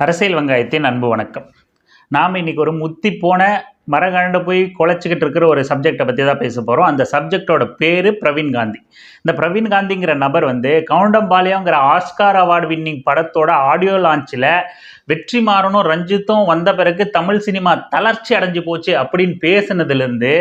அரசியல் வெங்காயத்தின் அன்பு வணக்கம். நாம் இன்றைக்கி ஒரு முத்தி போன மரகண்ட போய் குலைச்சிக்கிட்டு இருக்கிற ஒரு சப்ஜெக்டை பற்றி தான் பேச போகிறோம் அந்த சப்ஜெக்டோட பேர் பிரவீன் காந்தி. இந்த பிரவீன் காந்திங்கிற நபர் வந்து கவுண்டம்பாளையங்கிற ஆஸ்கார் அவார்டு வின்னிங் படத்தோட ஆடியோ லான்ச்சில் வெற்றிமாறனும் ரஞ்சித்தும் வந்த பிறகு தமிழ் சினிமா தளர்ச்சி அடைஞ்சு போச்சு அப்படின்னு பேசுனதுலேருந்து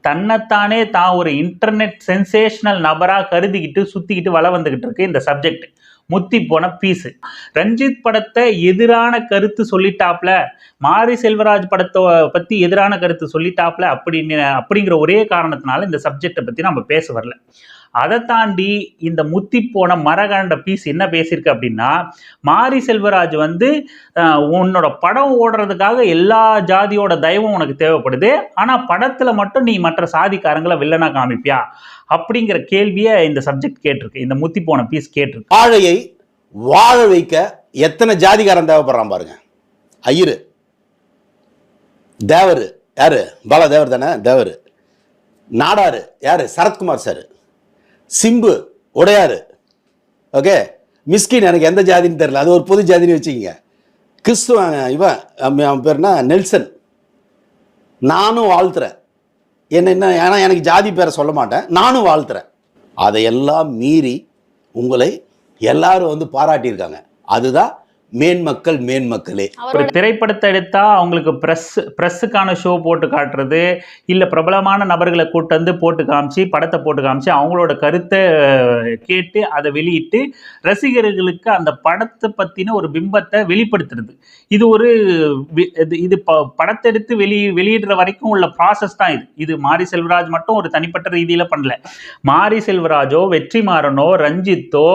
தன்னைத்தானே தான் ஒரு இன்டர்நெட் சென்சேஷனல் நபராக கருதிக்கிட்டு சுற்றிக்கிட்டு வள வந்துக்கிட்டு இருக்கு இந்த சப்ஜெக்ட் முத்தி போன பீஸு. ரஞ்சித் படத்தை எதிரான கருத்து சொல்லிட்டாப்ல. மாரி செல்வராஜ் படத்தை பற்றி எதிரான கருத்து சொல்லிட்டாப்ல. அப்படின்னு அப்படிங்கிற ஒரே காரணத்தினால இந்த சப்ஜெக்டை பற்றி நம்ம பேச வரல. அதை தாண்டி இந்த முத்தி போன மரகண்ட பீஸ் என்ன பேசியிருக்கு அப்படின்னா மாரி செல்வராஜ் வந்து உன்னோட படம் ஓடுறதுக்காக எல்லா ஜாதியோட தயவும் உனக்கு தேவைப்படுது. ஆனால் படத்தில் மட்டும் நீ மற்ற சாதிக்காரங்களை வில்லனா காமிப்பியா? அப்படிங்கிற கேள்வியை இந்த சப்ஜெக்ட் கேட்டிருக்கு. இந்த முத்தி போன பீஸ் கேட்டிருக்கு. வாழையை வாழ வைக்க எத்தனை ஜாதிகாரன் தேவைப்படுறான் பாருங்க. ஐயரு. தேவர். யாரு? பாலா தேவர் தானே? தேவர். நாடாரு. யாரு? சரத்குமார் சார். சிம்பு உடையாரு ஓகே மிஸ்கின் எனக்கு எந்த ஜாதின்னு தெரியல. அது ஒரு பொது ஜாதின்னு வச்சுக்கிங்க. கிறிஸ்துவன் இவன் அவன் அவன் பேர்னா நெல்சன். நானும் வாழ்த்துறேன். என்ன என்ன ஏன்னா எனக்கு ஜாதி பேரை சொல்ல மாட்டேன். நானும் வாழ்த்துறேன். அதையெல்லாம் மீறி உங்களை எல்லாரும் வந்து பாராட்டியிருக்காங்க. அதுதான் மேன்மக்கள் மேன்மக்களே ஒரு திரைப்படத்தை எடுத்தா அவங்களுக்கு ப்ரெஸ் ப்ரெஸ்ஸுக்கான ஷோ போட்டு காட்டுறது இல்லை பிரபலமான நபர்களை கூட்டு வந்து போட்டு காமிச்சு படத்தை போட்டு காமிச்சு அவங்களோட கருத்தை கேட்டு அதை வெளியிட்டு ரசிகர்களுக்கு அந்த படத்தை பற்றின ஒரு பிம்பத்தை வெளிப்படுத்துறது. இது ஒரு இது- இது ப படத்தை எடுத்து வெளி வெளியிடுற வரைக்கும் உள்ள ப்ராசஸ் தான் இது. இது மாரி செல்வராஜ் மட்டும் ஒரு தனிப்பட்ட ரீதியில் பண்ணல. மாரி செல்வராஜோ வெற்றிமாறனோ ரஞ்சித்தோ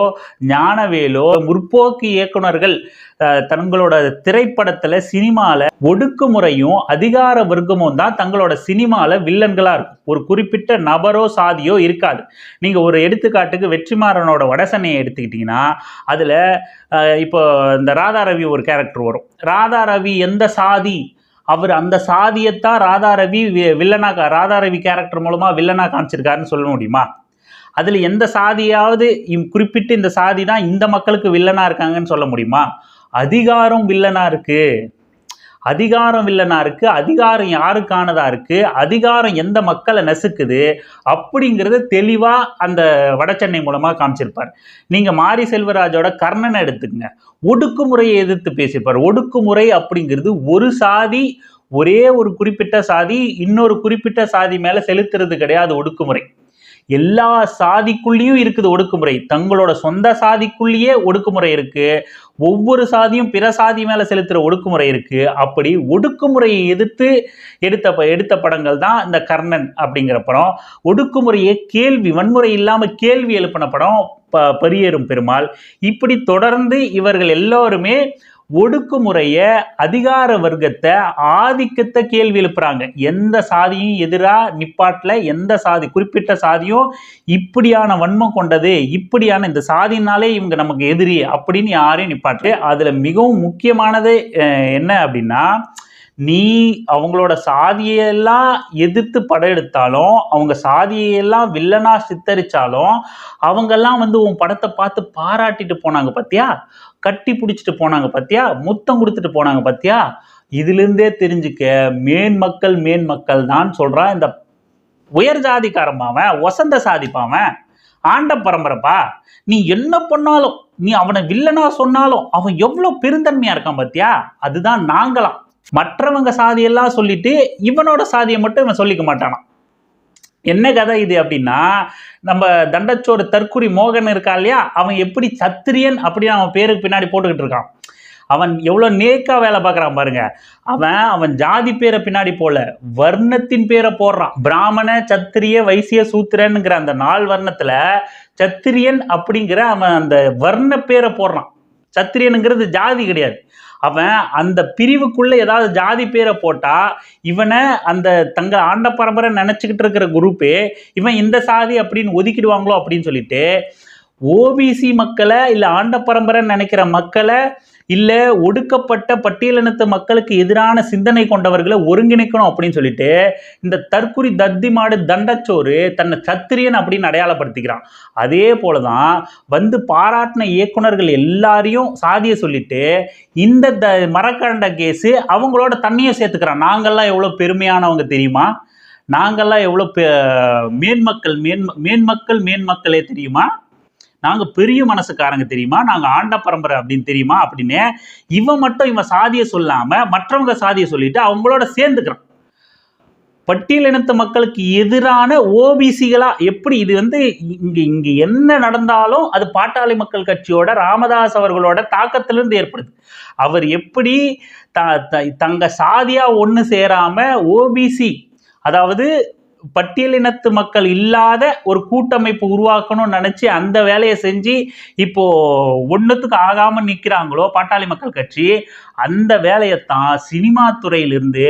ஞானவேலோ முற்போக்கு இயக்குனர்கள் அஹ், தங்களோட திரைப்படத்தில் சினிமாவில் ஒடுக்குமுறையும் அதிகார வர்க்கமும் தான் தங்களோட சினிமாவில் வில்லன்களாக இருக்கும். ஒரு குறிப்பிட்ட நபரோ சாதியோ இருக்காது. நீங்கள் ஒரு எடுத்துக்காட்டுக்கு வெற்றிமாறனோட வடசனையை எடுத்துக்கிட்டிங்கன்னா அதில் இப்போ இந்த ராதா ரவி ஒரு கேரக்டர் வரும். ராதா ரவி எந்த சாதி? அவர் அந்த சாதியத்தான் ராதா ரவி வி- ராதா ரவி கேரக்டர் மூலமாக வில்லனா காமிச்சிருக்காருன்னு சொல்ல முடியுமா? அதில் எந்த சாதியாவது குறிப்பிட்டு இந்த சாதி தான் இந்த மக்களுக்கு வில்லனாக இருக்காங்கன்னு சொல்ல முடியுமா? அதிகாரம் வில்லனா இருக்கு. அதிகாரம் வில்லனா இருக்கு. அதிகாரம் யாருக்கானதா இருக்கு? அதிகாரம் எந்த மக்களை நசுக்குது? அப்படிங்கிறத தெளிவா அந்த வடச்சென்னை மூலமா காமிச்சிருப்பார். நீங்க மாரி செல்வராஜோட கர்ணனை எடுத்துக்கங்க. ஒடுக்குமுறையை எதிர்த்து பேசியிருப்பார். ஒடுக்குமுறை அப்படிங்கிறது ஒரு சாதி ஒரே ஒரு குறிப்பிட்ட சாதி இன்னொரு குறிப்பிட்ட சாதி மேல செலுத்துறது கிடையாது ஒடுக்குமுறை. எல்லா சாதிக்குள்ளேயும் இருக்குது ஒடுக்குமுறை. தங்களோட சொந்த சாதிக்குள்ளேயே ஒடுக்குமுறை இருக்கு. ஒவ்வொரு சாதியும் பிற சாதி மேலே செலுத்துகிற ஒடுக்குமுறை இருக்கு. அப்படி ஒடுக்குமுறையை எதிர்த்து எடுத்த ப- எடுத்த படங்கள் தான் இந்த கர்ணன் அப்படிங்கிற படம். ஒடுக்குமுறையை கேள்வி வன்முறை இல்லாமல் கேள்வி எழுப்பின படம் ப பரியேறும் பெருமாள். இப்படி தொடர்ந்து இவர்கள் எல்லோருமே ஒடுக்குமுறையை அதிகார வர்க்கத்தை ஆதிக்கத்தை கேள்வி எழுப்புறாங்க. எந்த சாதியும் எதிராக நிப்பாட்டில் எந்த சாதி குறிப்பிட்ட சாதியும் இப்படியான வன்மம் கொண்டது இப்படியான இந்த சாதினாலே இவங்க நமக்கு எதிரி அப்படின்னு யாரையும் நிப்பாட்டு அதில் மிகவும் முக்கியமானது என்ன அப்படின்னா நீ அவங்களோட சாதியெல்லாம் எதிர்த்து படம் எடுத்தாலும் அவங்க சாதியெல்லாம் வில்லனாக சித்தரித்தாலும் அவங்கெல்லாம் வந்து உன் படத்தை பார்த்து பாராட்டிட்டு போனாங்க பார்த்தியா கட்டி பிடிச்சிட்டு போனாங்க பார்த்தியா முத்தம் கொடுத்துட்டு போனாங்க பார்த்தியா இதுலேருந்தே தெரிஞ்சுக்க மேன் மக்கள் மேன் மக்கள் தான் சொல்கிறான் இந்த உயர் ஜாதிக்காரம்பாவன் வசந்த சாதிப்பாவன் ஆண்ட பரம்பரைப்பா நீ என்ன பண்ணாலும் நீ அவனை வில்லனா சொன்னாலும் அவன் எவ்வளோ பெருந்தன்மையாக இருக்கான் பார்த்தியா அதுதான் நாங்களாம். மற்றவங்க சாதியெல்லாம் சொல்லிட்டு இவனோட சாதியை மட்டும் இவன் சொல்லிக்க மாட்டானான் என்ன கதை இது அப்படின்னா நம்ம தண்டச்சோறு தற்குறி மோகன் இருக்கா இல்லையா? அவன் எப்படி சத்திரியன் அப்படின்னு அவன் பேருக்கு பின்னாடி போட்டுக்கிட்டு இருக்கான். அவன் எவ்வளோ நேக்காக வேலை பார்க்குறான் பாருங்க. அவன் அவன் ஜாதி பேரை பின்னாடி போல வர்ணத்தின் பேரை போடுறான். பிராமண சத்திரிய வைசிய சூத்திரனுங்கிற அந்த நால் வர்ணத்தில் சத்திரியன் அப்படிங்கிற அவன் அந்த வர்ண பேரை போடுறான். சத்திரியனுங்கிறது ஜாதி கிடையாது. அவன் அந்த பிரிவுக்குள்ள ஏதாவது ஜாதி பேரை போட்டா இவனை அந்த தங்க ஆண்ட பரம்பரை நினைச்சுக்கிட்டு இருக்கிற குரூப்பே இவன் இந்த சாதி அப்படின்னு ஒதுக்கிடுவாங்களோ அப்படின்னு சொல்லிட்டு ஓபிசி மக்களை இல்லை ஆண்ட பரம்பரைன்னு நினைக்கிற மக்களை இல்லை ஒடுக்கப்பட்ட பட்டியலினத்து மக்களுக்கு எதிரான சிந்தனை கொண்டவர்களை ஒருங்கிணைக்கணும் அப்படின்னு சொல்லிட்டு இந்த தற்குறி தத்தி மாடு தண்டச்சோறு தன்னை சத்திரியன் அப்படின்னு அடையாளப்படுத்திக்கிறான். அதே போலதான் வந்து பாராட்டின இயக்குனர்கள் எல்லாரையும் சாதிய சொல்லிட்டு இந்த த மரக்கண்ட கேஸு அவங்களோட தண்ணியும் சேர்த்துக்கிறான். நாங்கள்லாம் எவ்வளோ பெருமையானவங்க தெரியுமா? நாங்கள்லாம் எவ்வளோ பெ மேன்மக்கள் மேன்ம மேன்மக்கள் மேன்மக்களே தெரியுமா? நாங்கள் பெரிய மனசுக்காரங்க தெரியுமா? நாங்கள் ஆண்ட பரம்பரை அப்படின்னு தெரியுமா? அப்படின்னு இவன் மட்டும் இவன் சாதியை சொல்லாமல் மற்றவங்க சாதியை சொல்லிட்டு அவங்களோட சேர்ந்துக்கிறான். பட்டியலினத்து மக்களுக்கு எதிரான ஓபிசிகளா எப்படி இது வந்து இங்க இங்க என்ன நடந்தாலும் அது பாட்டாளி மக்கள் கட்சியோட ராமதாஸ் அவர்களோட தாக்கத்திலிருந்து ஏற்படுது. அவர் எப்படி த த- தங்க சாதியா ஒன்று சேராம ஓபிசி அதாவது பட்டியலினத்து மக்கள் இல்லாத ஒரு கூட்டமைப்பு உருவாக்கணும்னு நினைச்சு அந்த வேலையை செஞ்சு இப்போ ஒன்றுத்துக்கு ஆகாம நிற்கிறாங்களோ பாட்டாளி மக்கள் கட்சி அந்த வேலையைத்தான் சினிமா துறையிலிருந்து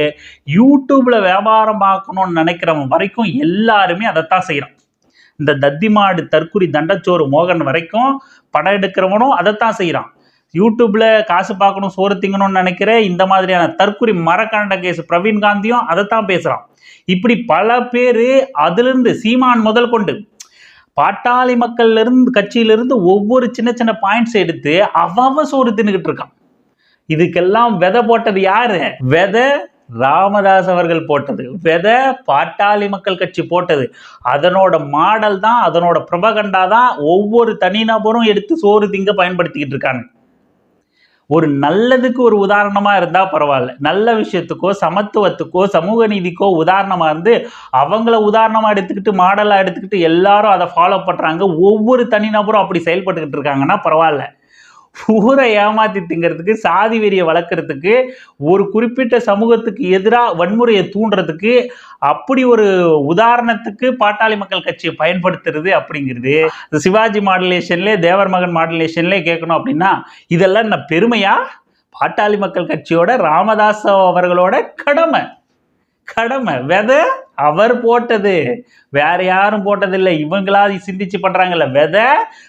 யூடியூப்ல வியாபாரம் பார்க்கணும்னு நினைக்கிறவன் வரைக்கும் எல்லாருமே அதைத்தான் செய்கிறான் இந்த தத்திமாடு தற்குறி தண்டச்சோறு மோகன் வரைக்கும் படம் எடுக்கிறவனும் அதைத்தான் செய்கிறான் யூடியூப்ல காசு பார்க்கணும் சோறு திங்கணும்னு நினைக்கிற இந்த மாதிரியான தற்கொலை மரக்கண்ட கேஸ் பிரவீன் காந்தியும் அதைத்தான் பேசுறான். இப்படி பல பேர் அதிலிருந்து சீமான் முதல் கொண்டு பாட்டாளி மக்கள்ல இருந்து கட்சியிலிருந்து ஒவ்வொரு சின்ன சின்ன பாயிண்ட்ஸ் எடுத்து அவ்வளவு சோறு தின்னுகிட்டு இருக்கான். இதுக்கெல்லாம் விதை போட்டது யாரு? விதை ராமதாஸ் அவர்கள் போட்டது. விதை பாட்டாளி மக்கள் கட்சி போட்டது. அதனோட மாடல் தான் அதனோட பிரபகண்டா தான் ஒவ்வொரு தனிநபரும் எடுத்து சோறு திங்க பயன்படுத்திக்கிட்டு இருக்காங்க. ஒரு நல்லதுக்கு ஒரு உதாரணமாக இருந்தால் பரவாயில்ல. நல்ல விஷயத்துக்கோ சமத்துவத்துக்கோ சமூக நீதிக்கோ உதாரணமாக இருந்து அவங்கள உதாரணமாக எடுத்துக்கிட்டு மாடலாக எடுத்துக்கிட்டு எல்லாரும் அதை ஃபாலோ பண்ணுறாங்க ஒவ்வொரு தனிநபரும் அப்படி செயல்பட்டுக்கிட்டு இருக்காங்கன்னா பரவாயில்ல. ஊரை ஏமாத்தி திங்கிறதுக்கு சாதி வெறியை வளர்க்குறதுக்கு ஒரு குறிப்பிட்ட சமூகத்துக்கு எதிராக வன்முறையை தூண்டுறதுக்கு அப்படி ஒரு உதாரணத்துக்கு பாட்டாளி மக்கள் கட்சியை பயன்படுத்துறது அப்படிங்கிறது இந்த சிவாஜி மாடுலேஷன்லேயே தேவர் மகன் மாடுலேஷன்லேயே கேட்கணும் அப்படின்னா இதெல்லாம் என்ன பெருமையா? பாட்டாளி மக்கள் கட்சியோட ராமதாஸ் அவர்களோட கடமை. கடமை. விதை அவர் போட்டது. வேற யாரும் போட்டதில்லை. இவங்களா சிந்திச்சு பண்றாங்கல்ல. விதை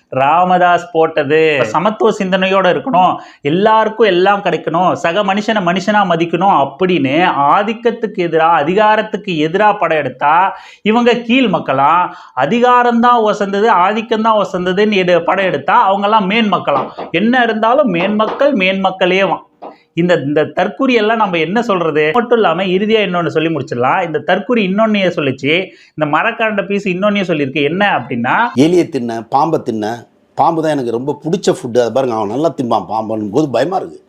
ராமதாஸ் போட்டது. சமத்துவ சிந்தனையோட இருக்கணும். எல்லாருக்கும் எல்லாம் கிடைக்கணும். சக மனுஷனை மனுஷனா மதிக்கணும் அப்படின்னு ஆதிக்கத்துக்கு எதிராக அதிகாரத்துக்கு எதிராக படம் எடுத்தா இவங்க கீழ் மக்களாம் அதிகாரம்தான் வசந்தது ஆதிக்கம்தான் வசந்ததுன்னு எடு படம் எடுத்தா அவங்கெல்லாம் மேன்மக்களாம் என்ன இருந்தாலும் மேன்மக்கள் மேன்மக்களேவாம் இந்த இந்த தற்குறி எல்லாம் நம்ம என்ன சொல்றது? மட்டும் இல்லாமல் இறுதியாக இன்னொன்று சொல்லி முடிச்சிடலாம். இந்த தற்குறி இன்னொன்னையே சொல்லிச்சு. இந்த மரக்காண்ட பீஸ் இன்னொன்னையே சொல்லியிருக்கு. என்ன அப்படின்னா எலியை தின்ன பாம்பை தின்ன பாம்பு தான் எனக்கு ரொம்ப பிடிச்ச ஃபுட்டு அது பாருங்க அவன் நல்லா தின்பான். பாம்புன்னு போது பயமாக இருக்குது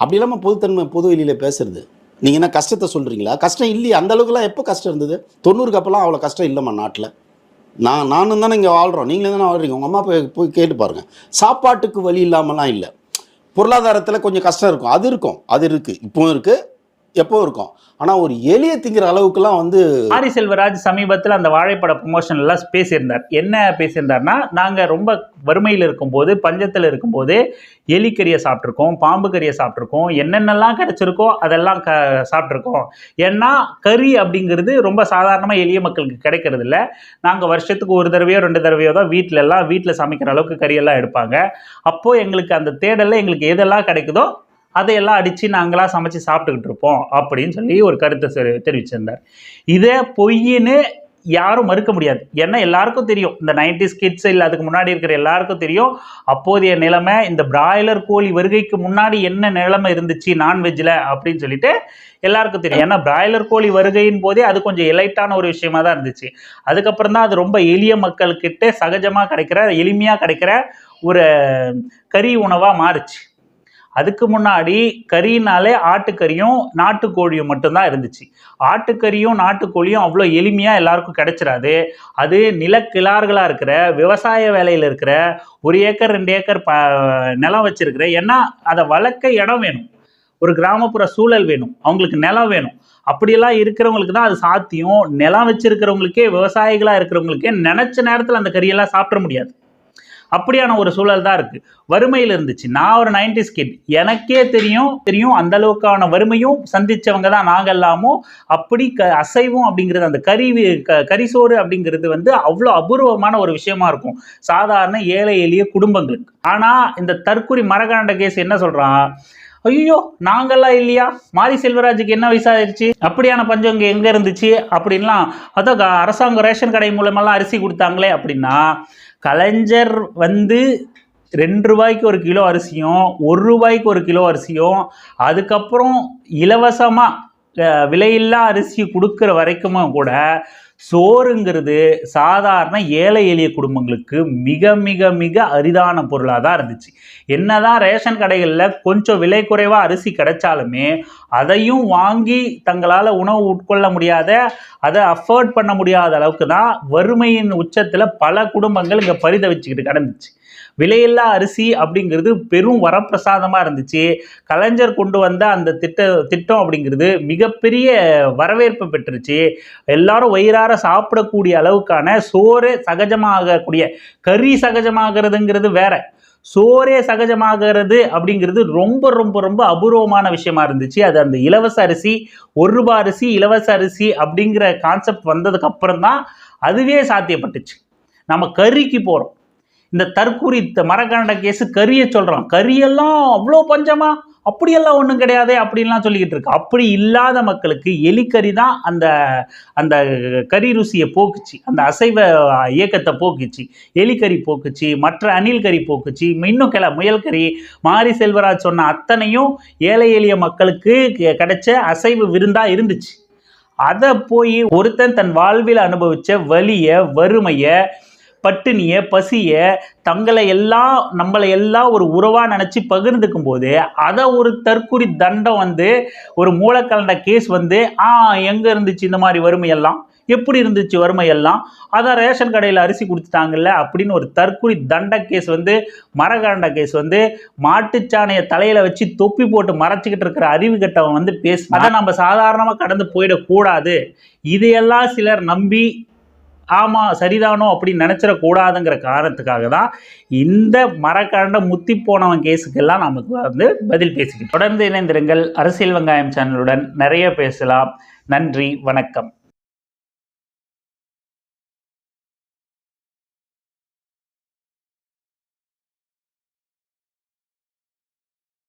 அப்படி இல்லாமல் பொதுத்தன்மை பொது வெளியில் பேசுறது. நீங்கள் என்ன கஷ்டத்தை சொல்கிறீங்களா கஷ்டம் இல்லையே. அந்த அளவுக்குலாம் எப்போ கஷ்டம் இருந்தது? தொண்ணூறுக்கு அப்போலாம் அவ்வளோ கஷ்டம் இல்லைம்மா நாட்டில். நான் நானும் தானே இங்கே வாழ்கிறோம் நீங்களே தானே வாழ்றீங்க. உங்கள் அம்மா போய் போய் கேட்டு பாருங்கள் சாப்பாட்டுக்கு வழி இல்லாமலாம் இல்லை. பொருளாதாரத்தில் கொஞ்சம் கஷ்டம் இருக்கும். அது இருக்கும். அது இருக்குது இப்போவும் இருக்குது எப்போவும் இருக்கும்? ஆனால் ஒரு எலியை திங்கிற அளவுக்குலாம் வந்து ஆரி செல்வராஜ் சமீபத்தில் அந்த வாழைப்பட ப்ரொமோஷன் எல்லாம் பேசியிருந்தார். என்ன பேசியிருந்தார்னா நாங்கள் ரொம்ப வறுமையில் இருக்கும்போது பஞ்சத்தில் இருக்கும்போது எலிக்கறியை சாப்பிட்ருக்கோம் பாம்பு கறியை சாப்பிட்ருக்கோம் என்னென்னலாம் கிடைச்சிருக்கோ அதெல்லாம் க சாப்பிட்ருக்கோம் ஏன்னா கறி அப்படிங்கிறது ரொம்ப சாதாரணமாக எளிய மக்களுக்கு கிடைக்கிறது இல்லை நாங்கள் வருஷத்துக்கு ஒரு தடவையோ ரெண்டு தடவையோ தான் வீட்டில எல்லாம் வீட்டில் சமைக்கிற அளவுக்கு கறியெல்லாம் எடுப்பாங்க. அப்போது எங்களுக்கு அந்த தேடலில் எங்களுக்கு எதெல்லாம் கிடைக்குதோ அதையெல்லாம் அடித்து நாங்களாம் சமைச்சு சாப்பிட்டுக்கிட்டு இருப்போம் அப்படின்னு சொல்லி ஒரு கருத்தை தெரி- தெரிவிச்சிருந்தார். இதே பொய்ன்னு யாரும் மறுக்க முடியாது. ஏன்னா எல்லாருக்கும் தெரியும். இந்த நைன்டிஸ் கிட்ஸ் இல்லை அதுக்கு முன்னாடி இருக்கிற எல்லாருக்கும் தெரியும். அப்போதைய நிலைமை இந்த பிராய்லர் கோழி வருகைக்கு முன்னாடி என்ன நிலைமை இருந்துச்சு நான்வெஜ்ஜில் அப்படின்னு சொல்லிட்டு எல்லாருக்கும் தெரியும். ஏன்னா பிராய்லர் கோழி வருகையின் போதே அது கொஞ்சம் எலைட்டான ஒரு விஷயமா தான் இருந்துச்சு. அதுக்கப்புறம் தான் அது ரொம்ப எளிய மக்கள்கிட்ட சகஜமாக கிடைக்கிற எளிமையாக கிடைக்கிற ஒரு கறி உணவாக மாறுச்சு. அதுக்கு முன்னாடி கறினாலே ஆட்டுக்கறியும் நாட்டுக்கோழியும் மட்டும்தான் இருந்துச்சு. ஆட்டுக்கறியும் நாட்டுக்கோழியும் அவ்வளோ எளிமையாக எல்லாருக்கும் கிடைச்சிடாது அது நிலக்கிழார்களாக இருக்கிற விவசாய வேலையில் இருக்கிற ஒரு ஏக்கர் ரெண்டு ஏக்கர் ப நிலம் வச்சிருக்கிற ஏன்னா அதை வளர்க்க இடம் வேணும். ஒரு கிராமப்புற சூழல் வேணும். அவங்களுக்கு நிலம் வேணும். அப்படியெல்லாம் இருக்கிறவங்களுக்கு தான் அது சாத்தியம். நிலம் வச்சிருக்கிறவங்களுக்கே விவசாயிகளாக இருக்கிறவங்களுக்கே நினச்ச நேரத்தில் அந்த கறியெல்லாம் சாப்பிட முடியாது. அப்படியான ஒரு சூழல் தான் இருக்கு. வறுமையில் இருந்துச்சு. நான் ஒரு நைன்டிஸ் கிட் எனக்கே தெரியும் தெரியும் அந்த அளவுக்கான வறுமையும் சந்திச்சவங்க தான் நாங்கள் எல்லாமும் அப்படி க அசைவம் அப்படிங்கிறது அந்த கறி க கரிசோறு அப்படிங்கிறது வந்து அவ்வளோ அபூர்வமான ஒரு விஷயமா இருக்கும். சாதாரண ஏழை எளிய குடும்பங்களுக்கு. ஆனா இந்த தற்கொலை மரகாண்ட கேஸ் என்ன சொல்றான் ஐயோ நாங்கெல்லாம் இல்லையா? மாரி செல்வராஜுக்கு என்ன வயசாயிருச்சு? அப்படியான பஞ்சம் இங்கே எங்கே இருந்துச்சு? அப்படின்லாம் அதான் க- அரசாங்கம் ரேஷன் கடை மூலமெல்லாம் அரிசி கொடுத்தாங்களே அப்படின்னா கலைஞர் வந்து ரெண்டு ரூபாய்க்கு ஒரு கிலோ அரிசியும் ஒரு ரூபாய்க்கு ஒரு கிலோ அரிசியும் அதுக்கப்புறம் இலவசமாக விலையில்லா அரிசி கொடுக்குற வரைக்குமே கூட சோறுங்கிறது சாதாரண ஏழை எளிய குடும்பங்களுக்கு மிக மிக மிக அரிதான பொருளாக தான் இருந்துச்சு. என்னதான் ரேஷன் கடைகளில் கொஞ்சம் விலை குறைவாக அரிசி கிடைச்சாலுமே அதையும் வாங்கி தங்களால் உணவு உட்கொள்ள முடியாத அதை அஃபோர்ட் பண்ண முடியாத அளவுக்கு தான் வறுமையின் உச்சத்தில் பல குடும்பங்கள் இங்கே பரிதவிச்சுக்கிட்டு கிடந்துச்சு. விலையில்லா அரிசி அப்படிங்கிறது பெரும் வரப்பிரசாதமாக இருந்துச்சு. கலைஞர் கொண்டு வந்த அந்த திட்ட திட்டம் அப்படிங்கிறது மிகப்பெரிய வரவேற்பு பெற்றுச்சு. எல்லாரும் வயிறார சாப்பிடக்கூடிய அளவுக்கான சோறு சகஜமாகக்கூடிய கறி சகஜமாகிறதுங்கிறது வேற. சோறே சகஜமாகிறது அப்படிங்கிறது ரொம்ப ரொம்ப ரொம்ப அபூர்வமான விஷயமா இருந்துச்சு. அது அந்த இலவச அரிசி ஒரு ரூபா அரிசி இலவச அரிசி அப்படிங்கிற கான்செப்ட் வந்ததுக்கு அப்புறம் தான் அதுவே சாத்தியப்பட்டுச்சு. நம்ம கறிக்கு போகிறோம் இந்த தற்கூரி மரகண்ட கேஸ் கேஸு கறியை சொல்கிறோம் கறியெல்லாம் அவ்வளோ பஞ்சமா அப்படியெல்லாம் ஒன்றும் கிடையாதே அப்படின்லாம் சொல்லிக்கிட்டு இருக்கு. அப்படி இல்லாத மக்களுக்கு எலிக்கறி தான் அந்த அந்த கறி ருசியை போக்குச்சு. அந்த அசைவ இயக்கத்தை போக்குச்சு. எலிக்கறி போக்குச்சு மற்ற அணில் கறி போக்குச்சு இன்னும் கிள முயல் கறி மாரி செல்வராஜ் சொன்ன அத்தனையும் ஏழை எளிய மக்களுக்கு கிடைச்ச அசைவு விருந்தாக இருந்துச்சு. அதை போய் ஒருத்தன் தன் வாழ்வில் அனுபவித்த வலியை வறுமையை பட்டினிய பசிய தங்களை எல்லாம் நம்மளை எல்லாம் ஒரு உறவாக நினச்சி பகிர்ந்துக்கும் போது அதை ஒரு தற்குறி தண்டம் வந்து ஒரு மூலக்கலண்ட கேஸ் வந்து ஆ எங்கே இருந்துச்சு இந்த மாதிரி வறுமையெல்லாம்? எப்படி இருந்துச்சு வறுமையெல்லாம்? அதான் ரேஷன் கடையில் அரிசி கொடுத்துட்டாங்கல்ல அப்படின்னு ஒரு தற்குறி தண்ட கேஸ் வந்து மரகண்ட கேஸ் வந்து மாட்டுச்சாணையை தலையில் வச்சு தொப்பி போட்டு மறைச்சிக்கிட்டு இருக்கிற அறிவு கட்டவன் வந்து பேச அதை நம்ம சாதாரணமாக கடந்து போயிடக்கூடாது. இதையெல்லாம் சிலர் நம்பி ஆமாம் சரிதானோ அப்படின்னு நினச்சிடக்கூடாதுங்கிற காரணத்துக்காக தான் இந்த மரக்காண்ட முத்தி போனவன் கேஸுக்கெல்லாம் நமக்கு வந்து பதில் பேசிக்கிட்டு தொடர்ந்து இணைந்திருங்கள். அரசியல் வெங்காயம் சேனலுடன் நிறைய பேசலாம். நன்றி வணக்கம்.